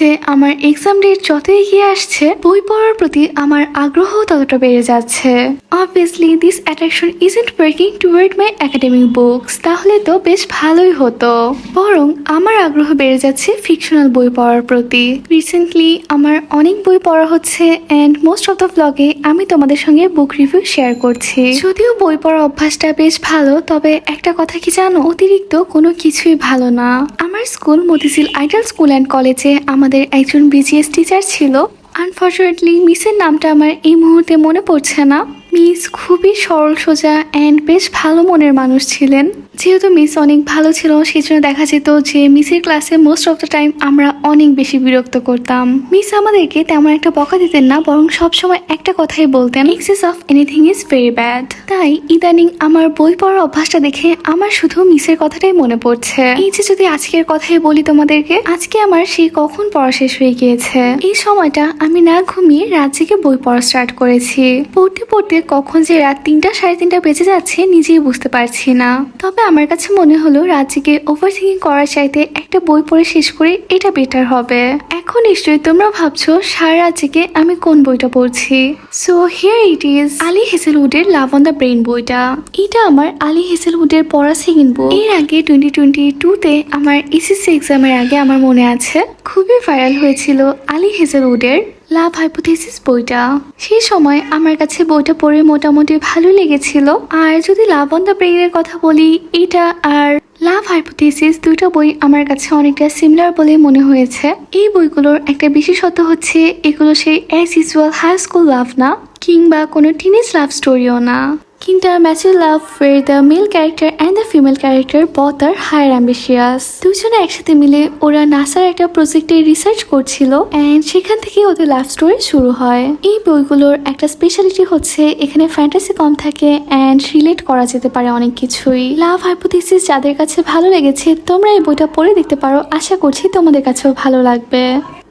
হচ্ছে আমার exam date যত এগিয়ে আসছে, বই পড়ার প্রতি আমার আগ্রহ ততটা বেড়ে যাচ্ছে। Obviously this attraction is isn't working toward my academic books তাহলে তো বেশ ভালোই হতো। বরং আমার আগ্রহ বেড়ে যাচ্ছে ফিকশনাল বই পড়ার প্রতি। রিসেন্টলি আমার অনেক বই পড়া হচ্ছে অ্যান্ড মোস্ট অফ দ্য ব্লগে আমি তোমাদের সঙ্গে বুক রিভিউ শেয়ার করছি। যদিও বই পড়ার অভ্যাসটা বেশ ভালো, তবে একটা কথা কি জানো? অতিরিক্ত কোনো কিছুই ভালো না। আমার school Motijheel idol school and কলেজে আমাদের একজন বিজিএস টিচার ছিল। আনফর্চুনেটলি মিসের নামটা আমার এই মুহূর্তে মনে পড়ছে না। মিস খুবই সরল, সোজা অ্যান্ড বেশ ভালো মনের মানুষ ছিলেন। যেহেতু মিস অনেক ভালো ছিল সেই জন্য দেখা যেত যে মিসের ক্লাসে মোস্ট অফ দ্য টাইম আমরা অনেক বেশি বিরক্ত করতাম। মিস আমাদেরকে তেমন একটা বকা দিতেন না, বরং সবসময় একটা কথাই বলতেন excess of anything is very bad তাই ইদানিং আমার বই পড়ার অভ্যাসটা দেখে আমার শুধু মিসের কথাটাই মনে পড়ছে। এই যে যদি আজকের কথাই বলি তোমাদেরকে, আজকে আমার সেই কখন পড়া শেষ হয়ে গিয়েছে। এই সময়টা আমি না ঘুমিয়ে জেগে বই পড়া স্টার্ট করেছি। পড়তে পড়তে কখন যে রাত তিনটা, সাড়ে তিনটা বেজে যাচ্ছে নিজেই বুঝতে পারছি না। তবে আমার কাছে মনে হলো জেগে ওভার থিঙ্কিং করার চাইতে একটা বই পড়ে শেষ করে এটা বেটার হবে। এখন নিশ্চয়ই তোমরা ভাবছ, সারা জেগে আমি কোন বইটা পড়ছি? So here it is Ali হেসেলউডের love on the brain বইটা। এটা আমার আলী হেসেলউডের পড়া সেকেন্ড বই এর আগে টোয়েন্টি টোয়েন্টি টুতে আমার এসএসসি এক্সামের আগে আমার মনে আছে, খুবই ভাইরাল হয়েছিল আলী হেজেলউডের লাভ হাইপোথেসিস বইটা। সেই সময় আমার কাছে বইটা পড়ে মোটামুটি ভালো লেগেছিল। আর যদি লাভ অন দ্য ব্রেইনের কথা বলি, এটা আর লাভ হাইপোথেসিস দুটো বই আমার কাছে অনেকটা সিমিলার বলে মনে হয়েছে। এই বইগুলোর একটা বিশেষত্ব হচ্ছে, এগুলো সেই as usual high school love না, কিংবা কোনো টিনেজ লাভ স্টোরিও না। Love where the male character and the female character both are higher ambitious. দুজনে একসাথে মিলে ওরা নাসার একটা প্রজেক্টে রিসার্চ করছিল এন্ড সেখান থেকে ওদের লাভ স্টোরি শুরু হয়। এই বইগুলোর একটা স্পেশালিটি হচ্ছে এখানে ফ্যান্টাসি কম থাকে অ্যান্ড রিলেট করা যেতে পারে অনেক কিছুই। লাভ হাইপোথিসিস যাদের কাছে ভালো লেগেছে তোমরা এই বইটা পড়ে দেখতে পারো। আশা করছি তোমাদের কাছেও ভালো লাগবে।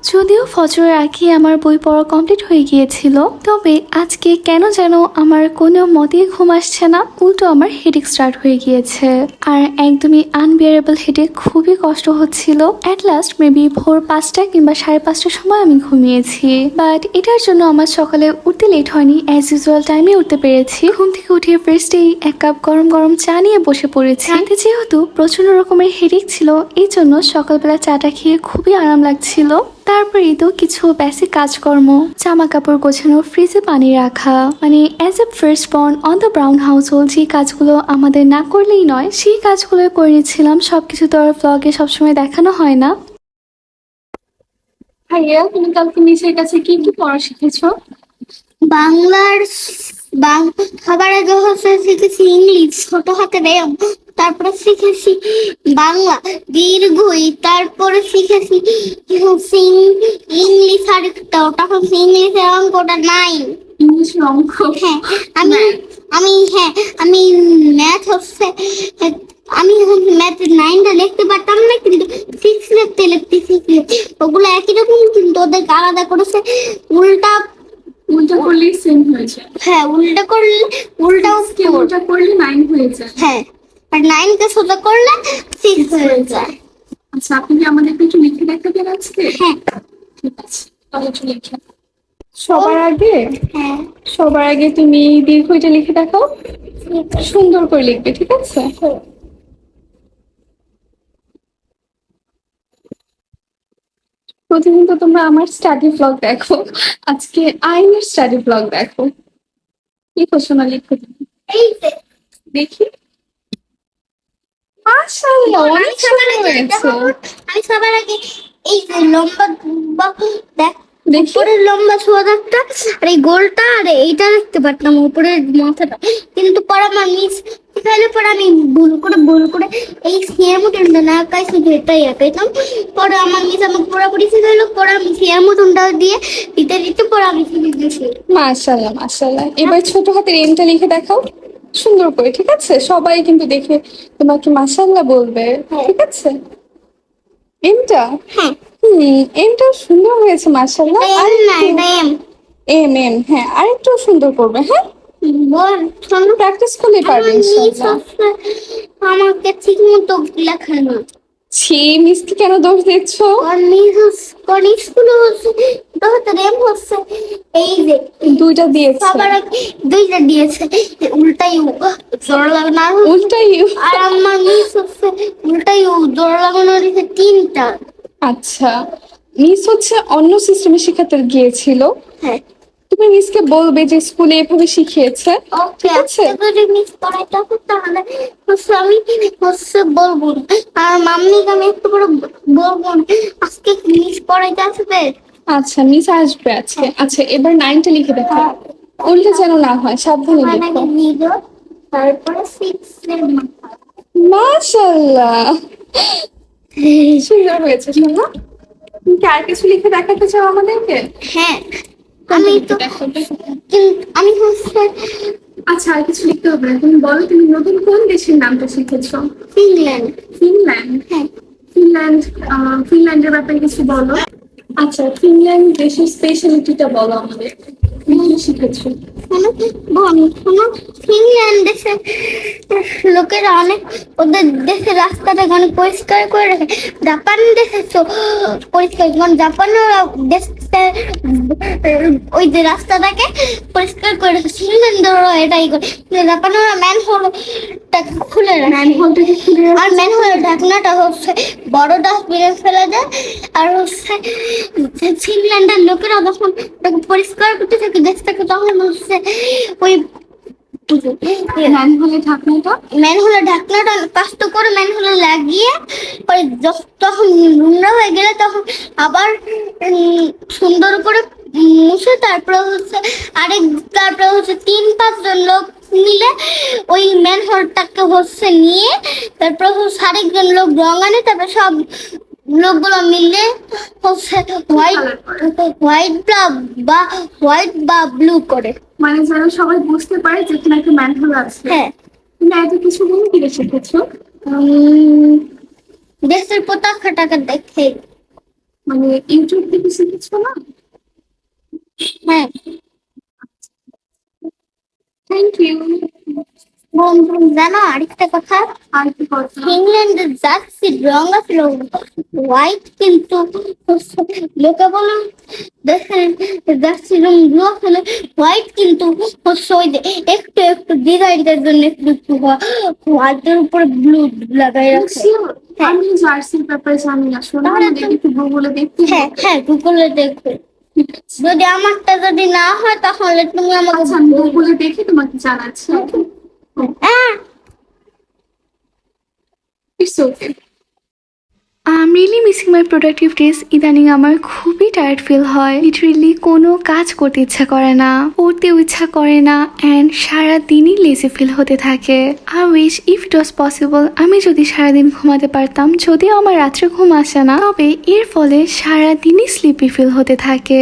যদিও ফজরের আগে আমার বই পড়া কমপ্লিট হয়ে গিয়েছিল, তবে আজকে কেন যেন আমার কোনো মতেই ঘুম আসছে না, উল্টো আমার হেডেক স্টার্ট হয়ে গিয়েছে। আর একদমই আনবিয়ারেবল হেডেক খুবই কষ্ট হচ্ছিল। অ্যাট লাস্ট মেবি ভোর পাঁচটা কিংবা সাড়ে পাঁচটার সময় আমি ঘুমিয়েছি। বাট এটার জন্য আমার সকালে উঠতে লেট হয়নি। অ্যাজ ইউজুয়াল টাইমে উঠতে পেরেছি। ঘুম থেকে উঠে ফার্স্টেই এক কাপ গরম গরম চা নিয়ে বসে পড়েছি। রাতে যেহেতু প্রচণ্ড রকমের হেডেক ছিল, এই জন্য সকালবেলা চাটা খেয়ে খুবই আরাম লাগছিল। তারপরেই তো কিছু বেসিক কাজকর্ম জামা কাপড় গোছানো ফ্রিজে পানি রাখা মানে as a first born on the brown household যে কাজগুলো আমাদের না করলেই নয় সেই কাজগুলো করে নিচ্ছিলাম। সবকিছু তো আর ব্লগে সবসময় দেখানো হয় না। ভাইয়া তুমি কালকে নিচের কাছে কি কি পড়া শিখেছো? বাংলার বাং- সবার আগে হচ্ছে শিখেছি ইংলিশ ছোট হাতে ব্যায়াম তারপরে শিখেছি বাংলা দীর্ঘই তারপরে শিখেছি ইং- ইংলিশ আরেকটা ওটা হচ্ছে ইংলিশের অঙ্কটা নাইন ইংলিশ অঙ্ক? হ্যাঁ আমি আমি হ্যাঁ আমি ম্যাথ হচ্ছে আমি ম্যাথ নাইনটা লিখতে পারতাম না কিন্তু সিক্স লিখতে লিখতে শিখলে ওগুলো একই রকম কিন্তু ওদেরকে আলাদা করেছে উল্টা উল্টা করলেই সেম হয়েছে হ্যাঁ উল্টা করলে উল্টা উল্টা করলে নাইন হয়ে যায়। হ্যাঁ। আর নাইনকে সোজা করলে সিক্স হয়ে যায়। আচ্ছা আপনি কি আমাদেরকে একটু লিখে দেখাবেন আজকে? হ্যাঁ। ঠিক আছে তাহলে একটু লিখে সবার আগে? হ্যাঁ। সবার আগে তুমি দীর্ঘইটা লিখে দেখাও সুন্দর করে লিখবে ঠিক আছে? প্রতিদিন তো তোমরা আমার স্টাডি ব্লগ দেখো। আজকে আইনের স্টাডি ব্লগ দেখো। কি ঘোষণা লিখো? দেখি। আমি সবার আগে হয়েছে। দেখো, আমি সবার আগে এই যে লম্বা দেখ উপরের লম্বা সোয়াদারটা আর এই গোলটা আর এইটা দেখতে পারতাম উপরের মাথাটা। কিন্তু পরে আমার মিস পরে আমি ভুল করে ভুল করে এই সিয়ার মতনটা না একাই শুধু এটাই একাইতাম পরে আমার মিস আমাকে পুরোপুরি শিখাইলো পরে আমি সিয়ার মতনটা দিয়ে দিতে দিতে পরে আমি শিখে গেছি। এবার ছোট হাতের এমটা লিখে দেখাও। সুন্দর করে ঠিক আছে? সবাই কিন্তু দেখে তোমাকে মাসাল্লা বলবে ঠিক আছে? এমটা? হ্যাঁ। এমটা সুন্দর হয়েছে মাসাল্লা আর এম। এম হ্যাঁ আর হ্যাঁ আরেকটু সুন্দর করবে হ্যাঁ? প্র্যাকটিস করলে পারবে ইনশাআল্লাহ। আমাকে ঠিক মতো লেখা না। ছি মিসকে কেন দোষ দিচ্ছ? হচ্ছে এই যে দুইটা দিয়েছে। সবার দুইটা দিয়েছে। উল্টাই জোর লাগানো উল্টাই আর আমার মিস হচ্ছে উল্টাই জোর লাগানো দিয়েছে তিনটা। আচ্ছা মিস হচ্ছে অন্য সিস্টেমে শিখাতে গিয়েছিল। হ্যাঁ। তুমি মিসকে বলবে যে স্কুলে এভাবে শিখিয়েছে? ওকে আছে? যদি মিস হবে তাহলে হচ্ছে আমি হচ্ছে বলব আর মাম্মিকে আমি একটু করে বলব আজকে মিস করাইতে আসবে আচ্ছা মিস আসবে আজকে। আচ্ছা এবার নাইনটা লিখে দেখো। উল্টে যেন না হয় সাবধানে মানে লিখো। তারপরে সিক্স এর মাথা। মাশাল্লাহ সুন্দর হয়েছে শোনো। তুমি কি আর কিছু লিখে দেখাতে চাও আমাদেরকে? হ্যাঁ। আমি তো আমি হচ্ছে আচ্ছা আর কিছু লিখতে হবে না। তুমি বলো তুমি নতুন কোন দেশের নামটা শিখেছ? ফিনল্যান্ড। ফিনল্যান্ড? হ্যাঁ। ফিনল্যান্ড ফিনল্যান্ডের ব্যাপারে কিছু বলো। আচ্ছা ফিনল্যান্ড দেশের স্পেশালিটিটা বলো আমাদের। ফিনল্যান্ড লোকেরা অনেক ওদের দেশের রাস্তাটা অনেক পরিষ্কার করে রাখে। জাপান দেশে পরিষ্কার মানে জাপানের দেশটা, ওই যে রাস্তাটাকে পরিষ্কার করে রাখে। ফিনল্যান্ডেরও এটাই করে। জাপানের ম্যান হল খুলে রাখে ম্যানহোলটাকে খুলে। আর ঢাকনাটা হচ্ছে বড় ডাস্টবিনে ফেলে দেয় আর হচ্ছে ফিনল্যান্ডের লোকেরা যখন ওটাকে পরিষ্কার করতে থাকে দেশটাকে তখন হচ্ছে ওই ম্যানহোলের ঢাকনাটা ঢাকনাটা করে ম্যান হলে লাগিয়ে পরে তখন নোংরা হয়ে গেলে তখন আবার সুন্দর করে মুছে তারপরে হচ্ছে আরেক তারপরে হচ্ছে তিন পাঁচজন লোক মিলে ওই ম্যান হলটাকে হচ্ছে নিয়ে তারপরে হচ্ছে আরেকজন লোক রং আনে তারপরে সব লোকগুলো মিলে হচ্ছে হোয়াইট হোয়াইট বা হোয়াইট বা ব্লু করে। মানে যেন সবাই বুঝতে পারে যে এখানে একটা ম্যানহোল আছে। হ্যাঁ। তুমি এত কিছু কোন দিকে শিখেছো দেশের পতাকাটাকে দেখে। মানে ইউটিউব থেকে শিখেছো না? হ্যাঁ থ্যাংক ইউ বন্ধু জানো আরেকটা কথা? রং আছিল হোয়াইট কিন্তু লোকে বলে জার্সির রং ব্লু হোয়াইট কিন্তু একটু একটু ডিজাইনটার জন্য একটু একটু হোয়াইটের উপরে ব্লু লাগাই রাখে। Sure, আমি জার্সির ব্যাপারে জানি না শোনো গুগলে দেখতে হ্যাঁ হ্যাঁ গুগলে দেখবে যদি আমারটা যদি না হয় তাহলে তুমি আমাকে আচ্ছা আমি দেখি দেখে তোমাকে জানাচ্ছি। হ্যাঁ। It's okay um really missing my productive days ইদানিং আমার খুবই টায়ার্ড ফিল হয়। লিটারেলি কোনো কাজ করতে ইচ্ছা করে না, পড়তেও ইচ্ছা করে না অ্যান্ড সারাদিনই লেজি ফিল হতে থাকে। I wish if it was possible আমি যদি সারাদিন ঘুমাতে পারতাম, যদিও আমার রাত্রে ঘুম আসে না, তবে এর ফলে সারাদিনই স্লিপি ফিল হতে থাকে।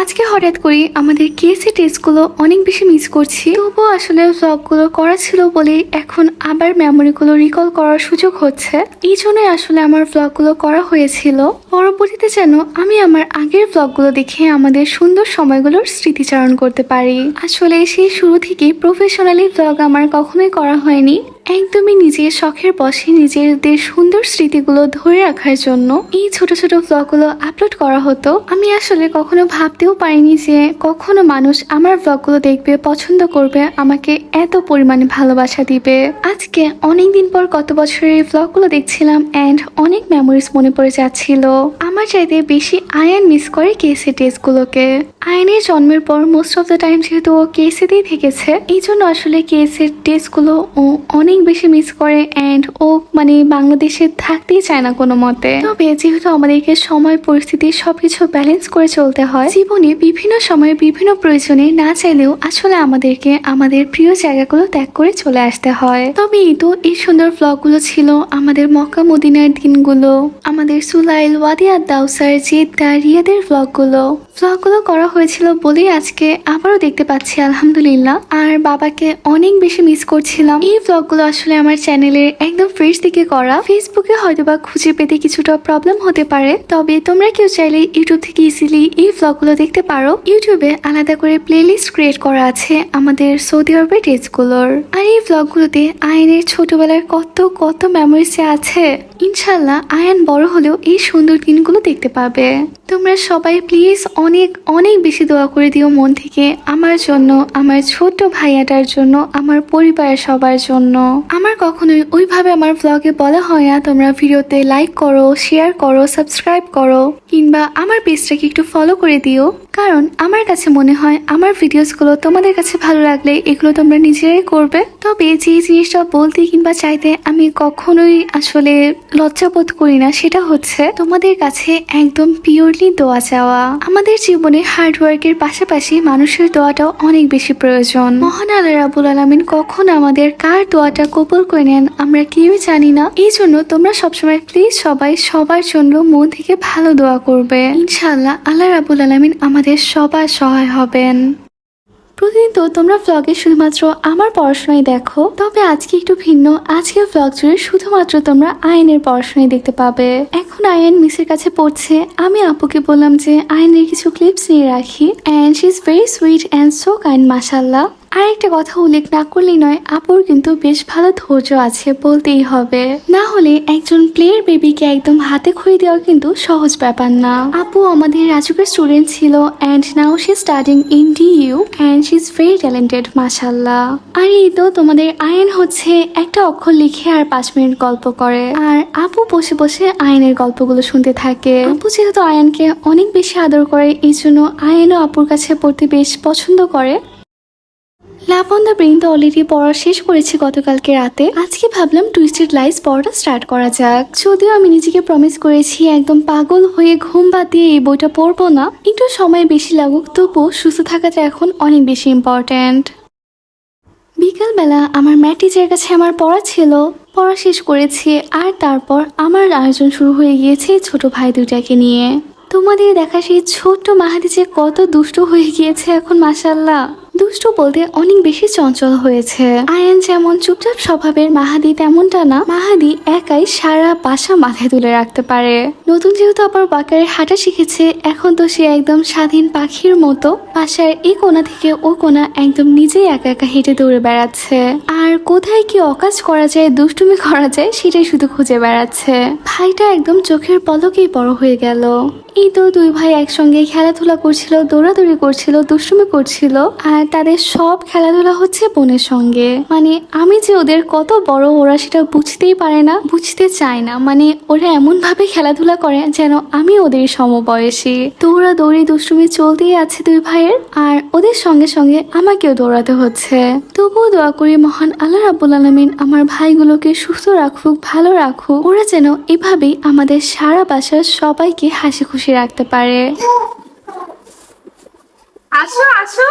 আজকে হঠাৎ করে আমাদের কেসি টেস্টগুলো অনেক বেশি মিস করছি। তবুও আসলে ব্লগগুলো করা ছিল বলে এখন আবার মেমোরিগুলো রিকল করার সুযোগ হচ্ছে। এই জন্যই আসলে আমার ব্লগগুলো করা হয়েছিল। পরবর্তীতে যেন আমি আমার আগের ব্লগগুলো দেখে আমাদের সুন্দর সময়গুলোর স্মৃতিচারণ করতে পারি। আসলে সেই শুরু থেকেই প্রফেশনালি ব্লগ আমার কখনোই করা হয়নি। একদমই নিজের শখের বসে নিজেদের সুন্দর স্মৃতিগুলো ধরে রাখার জন্য এই ছোট ছোট ব্লগগুলো আপলোড করা হতো। আমি আসলে কখনো ভাবতেও পারিনি যে কখনো মানুষ আমার ব্লগগুলো দেখবে, পছন্দ করবে, আমাকে এত পরিমাণে ভালোবাসা দিবে। আজকে অনেক দিন পর কত বছরের ব্লগগুলো দেখছিলাম অ্যান্ড অনেক মেমোরিজ মনে পড়ে যাচ্ছিল। আমার চাইতে বেশি আয়ান মিস করে কেসি টেস্টগুলোকে আয়নের জন্মের পর মোস্ট অফ দ্য টাইম যেহেতু ও কেসিতেই থেকেছে এই জন্য আসলে কেসির টেস্টগুলো ও অনেক বেশি মিস করে অ্যান্ড ও মানে বাংলাদেশে থাকতেই চায় না কোনো মতে। তবে যেহেতু আমাদেরকে সময়, পরিস্থিতি সবকিছু ব্যালেন্স করে চলতে হয়, জীবনে বিভিন্ন সময়ে বিভিন্ন প্রয়োজনে না চাইলেও আসলে আমাদেরকে আমাদের প্রিয় জায়গাগুলো ত্যাগ করে চলে আসতে হয়। তবে এই তো এই সুন্দর ব্লগগুলো ছিল আমাদের মক্কা মদিনার দিনগুলো, আমাদের সুলাইল ওয়াদিয়া দাউসার জেদ্দা রিয়াদের ব্লগগুলো ব্লগগুলো করা হয়েছিল বলেই আজকে আবারও দেখতে পাচ্ছি, আলহামদুলিল্লাহ। আর বাবাকে অনেক বেশি মিস করছিলাম। এই ব্লগগুলো আসলে আমার চ্যানেলের একদম ফ্রেশ দিকে করা ফেসবুকে হয়তো বা খুঁজে পেতে কিছুটা প্রবলেম হতে পারে। তবে তোমরা কেউ চাইলে ইউটিউব থেকে ইজিলি এই ভ্লগগুলো দেখতে পারো। ইউটিউবে আলাদা করে প্লেলিস্ট ক্রিয়েট করা আছে আমাদের সৌদি আরবের ড্রেসগুলোর আর এই ভ্লগগুলোতে আয়নের ছোটবেলার কত কত মেমোরিজ আছে। ইনশাল্লাহ আয়ান বড় হলেও এই সুন্দর দিনগুলো দেখতে পাবে। তোমরা সবাই প্লিজ অনেক অনেক বেশি দোয়া করে দিও মন থেকে আমার জন্য, আমার ছোট্ট ভাইয়াটার জন্য, আমার পরিবারের সবার জন্য। আমার কখনোই ওইভাবে আমার ব্লগে বলা হয় না। তোমরা ভিডিওতে লাইক করো শেয়ার করো সাবস্ক্রাইব করো, কিংবা আমার পেজটাকে একটু ফলো করে দিও। কারণ আমার কাছে মনে হয় আমার ভিডিওসগুলো তোমাদের কাছে ভালো লাগলে এগুলো তোমরা নিজেরাই করবে। তবে যে জিনিসটা বলতে কিংবা চাইতে আমি কখনোই আসলে লজ্জাবোধ করি না, সেটা হচ্ছে তোমাদের কাছে একদম পিওরলি দোয়া চাওয়া। আমাদের জীবনে হার্ডওয়ার্কের পাশাপাশি মানুষের দোয়াটাও অনেক বেশি প্রয়োজন। মহান আল্লাহ রাবুল আলমিন কখন আমাদের কার দোয়াটা কবুল করে নেন আমরা কেউই জানি না। এই জন্য তোমরা সবসময় প্লিজ সবাই সবার জন্য মন থেকে ভালো দোয়া করবে। ইনশাআল্লাহ আল্লাহ রাবুল আলমিন আমাদের সবার সহায় হবেন। প্রতিদিন তো তোমরা ভ্লগে শুধুমাত্র আমার পড়াশোনায় দেখো, তবে আজকে একটু ভিন্ন। আজকে ভ্লগ জুড়ে শুধুমাত্র তোমরা আইনের পড়াশোনায় দেখতে পাবে। এখন আয়ন মিসের কাছে পড়ছে। আমি আপুকে বললাম যে আয়নের কিছু ক্লিপস নিয়ে রাখি। And she is very sweet and so kind মাসাল্লাহ আর একটা কথা উল্লেখ না করলেই নয়, আপুর কিন্তু বেশ ভালো ধৈর্য আছে বলতেই হবে। না হলে একজন প্লেয়ার বেবিকে একদম হাতে খই দেওয়া কিন্তু সহজ ব্যাপার না। আপু আমাদের রাজুকের স্টুডেন্ট ছিল and now she studying in D U and she is very talented মাসাল্লাহ আর এই তো তোমাদের আয়ন হচ্ছে একটা অক্ষর লিখে আর পাঁচ মিনিট গল্প করে। আর আপু বসে বসে আয়নের গল্পগুলো শুনতে থাকে। আপু যেহেতু আয়নকে অনেক বেশি আদর করে, এই জন্য আয়নও আপুর কাছে পড়তে বেশ পছন্দ করে। দ্য ব্রেইন তো অলরেডি পড়া শেষ করেছি গতকালকে রাতে। আজকে ভাবলাম টুইস্টেড লাইফ পড়াটা স্টার্ট করা যাক। যদিও আমি নিজেকে প্রমিস করেছি একদম পাগল হয়ে ঘুম বাদ দিয়ে এই বইটা পড়ব না, একটু সময় বেশি লাগুক, তবুও সুস্থ থাকাটা এখন অনেক বেশি ইম্পর্ট্যান্ট বিকালবেলা আমার ম্যাথ টিচারের কাছে আমার পড়া ছিল। পড়া শেষ করেছি আর তারপর আমার আয়োজন শুরু হয়ে গিয়েছে ছোট ভাই দুটাকে নিয়ে। তোমাদের দেখা সেই ছোট্ট মাহাদি যে কত দুষ্ট হয়ে গিয়েছে এখন মাসাল্লাহ দুষ্ট বলতে অনেক বেশি চঞ্চল হয়েছে। আয়ান যেমন চুপচাপ স্বভাবের মাহাদি, তেমনটা না, মাহাদি একাই সারা বাসা মাথায় তুলে রাখতে পারে। নতুন যেহেতু আবার বাকারে হাঁটা শিখেছে, এখন তো সে একদম স্বাধীন পাখির মতো বাসার এই কোণা থেকে ও কোণা একদম নিজেই একা একা হেঁটে দৌড়ে বেড়াচ্ছে। আর কোথায় কি অকাজ করা যায়, দুষ্টুমি করা যায়, সেটাই শুধু খুঁজে বেড়াচ্ছে। ভাইটা একদম চোখের পলকেই বড় হয়ে গেল। এই তো দুই ভাই একসঙ্গে খেলাধুলা করছিল, দৌড়াদৌড়ি করছিল, দুষ্টুমি করছিল, আর তাদের সব খেলাধুলা হচ্ছে বোনের সঙ্গে। মানে আমি যে ওদের কত বড়, ওরা সেটা বুঝতেই পারে না, বুঝতে চায় না। মানে ওরা এমন ভাবে খেলাধুলা করে যেন আমি ওদের সমবয়সী। দৌড়া দৌড়ি দুষ্টুমি চলতেই আছে দুই ভাইয়ের, আর ওদের সঙ্গে সঙ্গে আমাকেও দৌড়াতে হচ্ছে। তবুও দোয়া করি মহান আল্লাহ রাবুল আলমিন আমার ভাইগুলোকে সুস্থ রাখুক, ভালো রাখুক। ওরা যেন এভাবেই আমাদের সারা বাসার সবাইকে হাসি খুশি রাখতে পারে। আসো আসো।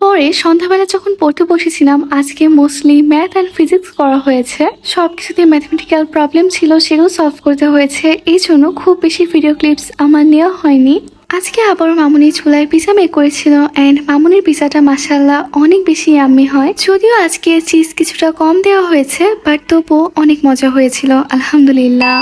পরে সন্ধ্যাবেলা যখন পড়তে বসেছিলাম, আজকে মোস্টলি ম্যাথ অ্যান্ড ফিজিক্স করা হয়েছে। সব কিছুতে ম্যাথমেটিক্যাল প্রবলেম ছিল, সেগুলো সলভ করতে হয়েছে। এই জন্য খুব বেশি ভিডিও ক্লিপস আমার নেওয়া হয়নি। আজকে আবারও মামুনির চুলায় পিজা মেক করেছিল অ্যান্ড মামুনির পিজাটা মাসাল্লাহ অনেক বেশি ইয়াম্মি হয়। যদিও আজকে চিজ কিছুটা কম দেওয়া হয়েছে বাট তবুও অনেক মজা হয়েছিল, আলহামদুলিল্লাহ।